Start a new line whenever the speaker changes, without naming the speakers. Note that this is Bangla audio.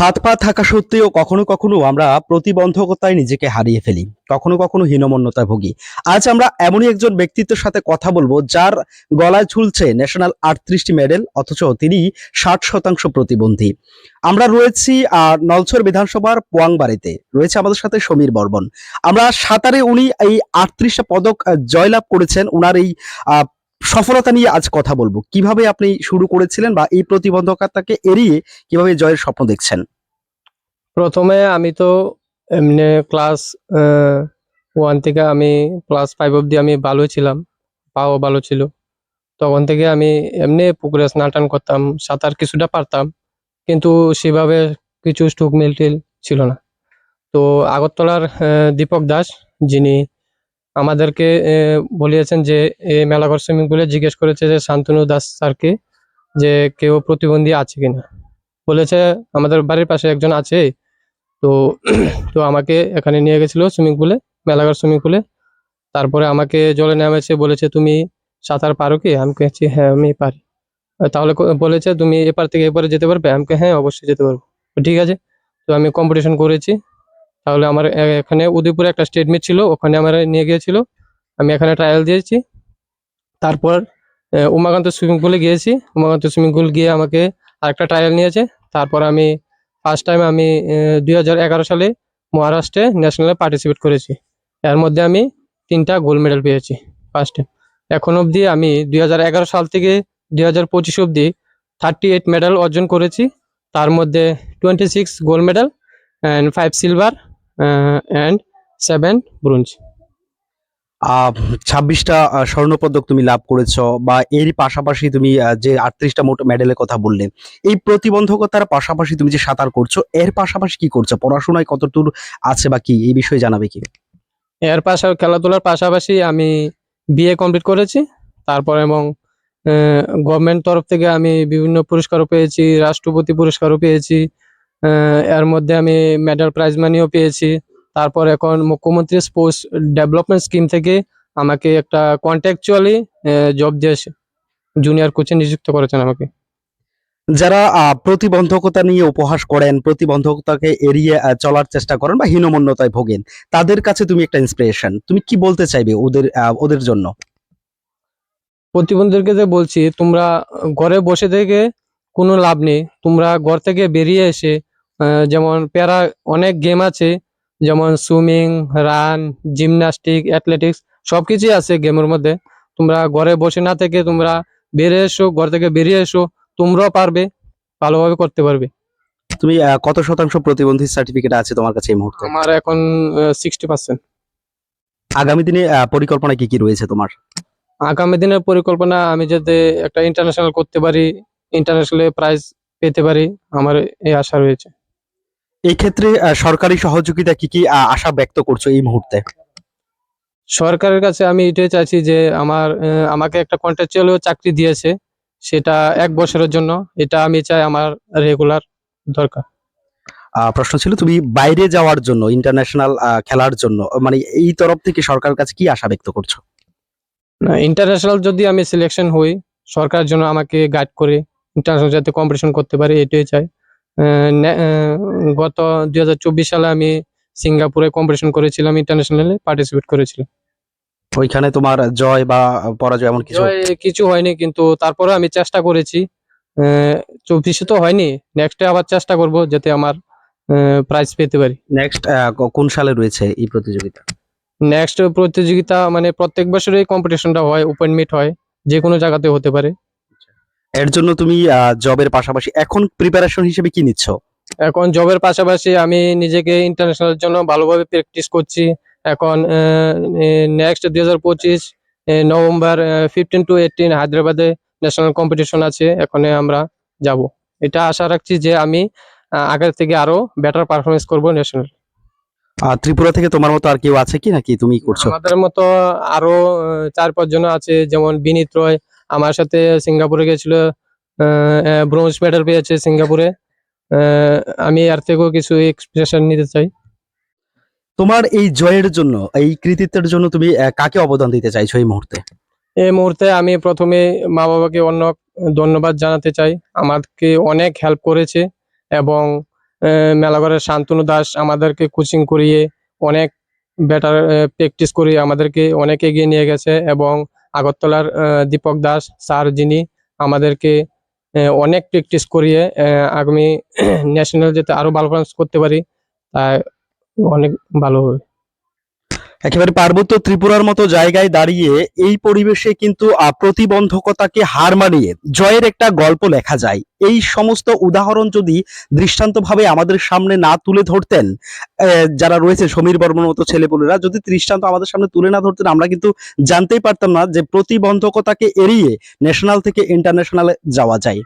হাত পা থাকা সত্ত্বেও কখনো কখনো আমরা প্রতিবন্ধকতায় নিজেকে হারিয়ে ফেলি, কখনো কখনো হীনমন্যতায় ভুগি। আজ আমরা এমনই একজন ব্যক্তিত্বের সাথে কথা বলব যার গলায় ঝুলছে ন্যাশনাল আটত্রিশটি মেডেল, অথচ তিনি ষাট শতাংশ প্রতিবন্ধী। আমরা রয়েছি নলছর বিধানসভার পোয়াংবাড়িতে। রয়েছে আমাদের সাথে সমীর বর্মন। আমরা সাঁতারে উনি এই আটত্রিশটা পদক জয়লাভ করেছেন। উনার এই সফলতা নিয়ে আজ কথা বলব। কীভাবে আপনি শুরু করেছিলেন বা এই প্রতিবন্ধকতাকে এড়িয়ে কীভাবে জয়ের স্বপ্ন দেখছেন?
প্রথমে আমি তো এমনি ক্লাস ওয়ান থেকে আমি ক্লাস ফাইভ অব্দি আমি ভালো ছিলাম, পাও ভালো ছিল। তখন থেকে আমি এমনি পুকুরে স্নান টান করতাম, সাঁতার কিছুটা পারতাম, কিন্তু সেভাবে কিছু স্ট্রোক মিলটিল ছিল না। তো আগরতলার দীপক দাস, যিনি আমাদেরকে বলিয়েছেন যে এই মেলাঘর সুইমিং পুলে জিজ্ঞেস করেছে যে, শান্তনু দাস স্যারকে যে, কেউ প্রতিবন্ধী আছে কিনা। বলেছে, আমাদের বাড়ির পাশে একজন আছে, তো তো আমাকে এখানে নিয়ে গেছিল সুইমিং পুলে, মেলাঘর সুইমিং পুলে। তারপরে আমাকে জলে নেমেছে, বলেছে, তুমি সাঁতার পারো কি? আমি কেছি হ্যাঁ আমি পারি। তাহলে বলেছে, তুমি এপার থেকে এপারে যেতে পারবে? আমাকে হ্যাঁ অবশ্যই যেতে পারব। ঠিক আছে, তো আমি কম্পিটিশন করেছি। তাহলে আমার এখানে উদয়পুরে একটা স্টেট মিট ছিল, ওখানে আমার নিয়ে গিয়েছিল। আমি এখানে ট্রায়াল দিয়েছি। তারপর উমাকান্ত সুইমিং পুলে গিয়েছি। উমাকান্ত সুইমিং পুল গিয়ে আমাকে আরেকটা ট্রায়াল নিয়েছে। তারপর আমি ফার্স্ট টাইম আমি দুই হাজার এগারো সালে মহারাষ্ট্রে ন্যাশনালে পার্টিসিপেট করেছি। এর মধ্যে আমি তিনটা গোল্ড মেডেল পেয়েছি ফার্স্ট টাইম এখন অবধি আমি দুই হাজার এগারো সাল থেকে দুই হাজার পঁচিশ অবধি থার্টি এইট মেডেল অর্জন করেছি। তার মধ্যে twenty six gold medal and five silver and seven bronze
ছাব্বিশটা স্বর্ণপদক তুমি লাভ করেছ বা এর পাশাপাশি তুমি যে আটত্রিশটা মোট মেডেলের কথা বললে এই প্রতিবন্ধকতার পাশাপাশি তুমি যে সাঁতার করছ এর পাশাপাশি কি করছ? পড়াশোনায় কতদূর আছে বা কি? এই বিষয়ে জানাবে কি?
এর পাশা খেলাধুলার পাশাপাশি আমি বিএ কমপ্লিট করেছি। তারপর এবং গভর্নমেন্ট তরফ থেকে আমি বিভিন্ন পুরস্কারও পেয়েছি রাষ্ট্রপতি পুরস্কারও পেয়েছি। এর মধ্যে আমি মেডেল প্রাইজ মানিও পেয়েছি। তারপর এখন মুখ্যমন্ত্রী স্পোর্টস ডেভেলপমেন্ট স্কিম থেকে আমাকে একটা কন্ট্যাকচুয়ালি জব দিয়েছে জুনিয়র কোচে নিযুক্ত করেছেন আমাকে।
যারা প্রতিবন্ধকতা নিয়ে উপহাস করেন প্রতিবন্ধকতাকে এড়িয়ে চলার চেষ্টা করেন বা হীনমন্যতায় ভোগেন তাদের কাছে তুমি একটা ইন্সপিরেশন তুমি কি বলতে চাইবে ওদের ওদের জন্য?
প্রতিবন্ধীদেরকে যে বলছি তোমরা ঘরে বসে থেকে কোনো লাভ নেই। তোমরা ঘর থেকে বেরিয়ে এসে যেমন প্যারা অনেক গেম আছে যেমন সুইমিং রান জিমনাস্টিক অ্যাথলেটিক্স সব কিছুই আছে গেমের মধ্যে। তোমরা ঘরে বসে না থেকে তোমরা বেরিয়ে এসো ঘর থেকে বেরিয়ে এসো তোমরাও পারবে ভালোভাবে করতে পারবে।
তুমি কত শতাংশ প্রতিবন্ধী সার্টিফিকেট আছে তোমার কাছে এই মুহূর্তে?
আমার এখন সিক্সটি পার্সেন্ট
আগামী দিনে পরিকল্পনা কি কি রয়েছে তোমার?
আগামী দিনের পরিকল্পনা আমি যাতে একটা ইন্টারন্যাশনাল করতে পারি ইন্টারন্যাশনালে প্রাইজ পেতে পারি আমার এই আশা রয়েছে।
এই ক্ষেত্রে সরকারি সহযোগিতা কি কি আশা ব্যক্ত করছ এই মুহূর্তে?
সরকারের কাছে আমি এটাই চাইছি যে আমার আমাকে একটা কন্ট্রাকচুয়াল চাকরি দিয়েছে সেটা এক বছরের জন্য এটা আমি চাই আমার রেগুলার দরকার।
প্রশ্ন ছিল তুমি বাইরে যাওয়ার জন্য ইন্টারন্যাশনাল খেলার জন্য মানে এই তরফ থেকে সরকারের কাছে কি আশা ব্যক্ত করছ?
ইন্টারন্যাশনাল যদি আমি সিলেকশন হই সরকার জন্য আমাকে গাইড করে ইন্টারন্যাশনাল যাতে কম্পিটিশন করতে পারি এটাই চাই। গত দুই হাজার চব্বিশ সালে আমি সিঙ্গাপুরে কম্পিটিশন করেছিলাম ইন্টারন্যাশনালে পার্টিসিপেট করেছিলাম।
ওইখানে তোমার জয় বা পরাজয় এমন কিছু?
কিছু হয়নি কিন্তু তারপরে আমি চেষ্টা করেছি। চব্বিশে তো হয়নি নেক্সটে আবার চেষ্টা করব যাতে আমার প্রাইজ পেতে পারি।
নেক্সট কোন সালে রয়েছে এই প্রতিযোগিতা?
নেক্সট প্রতিযোগিতা মানে প্রত্যেক বছরই কম্পিটিশনটা হয় ওপেন মিট হয় যে কোনো জায়গাতে হতে পারে।
এর জন্য তুমি জবের পাশাপাশি এখন প্রিপারেশন হিসেবে কি নিচ্ছ?
এখন জবের পাশাপাশি আমি নিজেকে ইন্টারন্যাশনাল জন্য ভালোভাবে প্র্যাকটিস করছি। এখন নেক্সট দুই হাজার পঁচিশ নভেম্বর ফিফটিন টু এইটিন হায়দ্রাবাদে ন্যাশনাল কম্পিটিশন আছে। এখানে আমরা যাব। এটা আশা রাখছি যে আমি আগের থেকে আরও বেটার পারফরমেন্স করব ন্যাশনাল
ত্রিপুরা থেকে তোমার মতো আর কেউ আছে কি নাকি তুমি করছ?
আমাদের মতো আরও চার পাঁচ জন আছে যেমন বিনীত রয় আমার সাথে সিঙ্গাপুরে গেছিল ব্রোঞ্জ মেডেল পেয়েছে সিঙ্গাপুরে। আমি আর থেকেও কিছু এক্সপ্রেশন নিতে চাই।
তোমার এই জয়ের জন্য এই কৃতিত্বের জন্য তুমি কাকে অবদান দিতে চাইছো এই মুহূর্তে?
এই মুহূর্তে আমি প্রথমে মা বাবাকে অন্য ধন্যবাদ জানাতে চাই। আমাকে অনেক হেল্প করেছে এবং মেলাঘরের শান্তনু দাস আমাদেরকে কোচিং করিয়ে অনেক বেটার প্র্যাকটিস করিয়ে আমাদেরকে অনেক এগিয়ে নিয়ে গেছে এবং আগরতলার দীপক দাস স্যার যিনি আমাদেরকে অনেক প্র্যাকটিস করিয়ে আগামী ন্যাশনাল যেতে আরও ভালো করতে পারি, তাই অনেক ভালো হবে।
একেবারে পার্বত্য ত্রিপুরার মতো জায়গায় দাঁড়িয়ে এই পরিবেশে কিন্তু প্রতিবন্ধকতাকে হার মানিয়ে জয়ের একটা গল্প লেখা যায়। এই সমস্ত উদাহরণ যদি দৃষ্টান্তভাবে আমাদের সামনে না তুলে ধরতেন যারা রয়েছে সমীর বর্মন মতো ছেলেপুলেরা, যদি দৃষ্টান্ত আমাদের সামনে তুলে না ধরতেন, আমরা কিন্তু জানতেই পারতাম না যে প্রতিবন্ধকতাকে এড়িয়ে ন্যাশনাল থেকে ইন্টারন্যাশনালে যাওয়া যায়।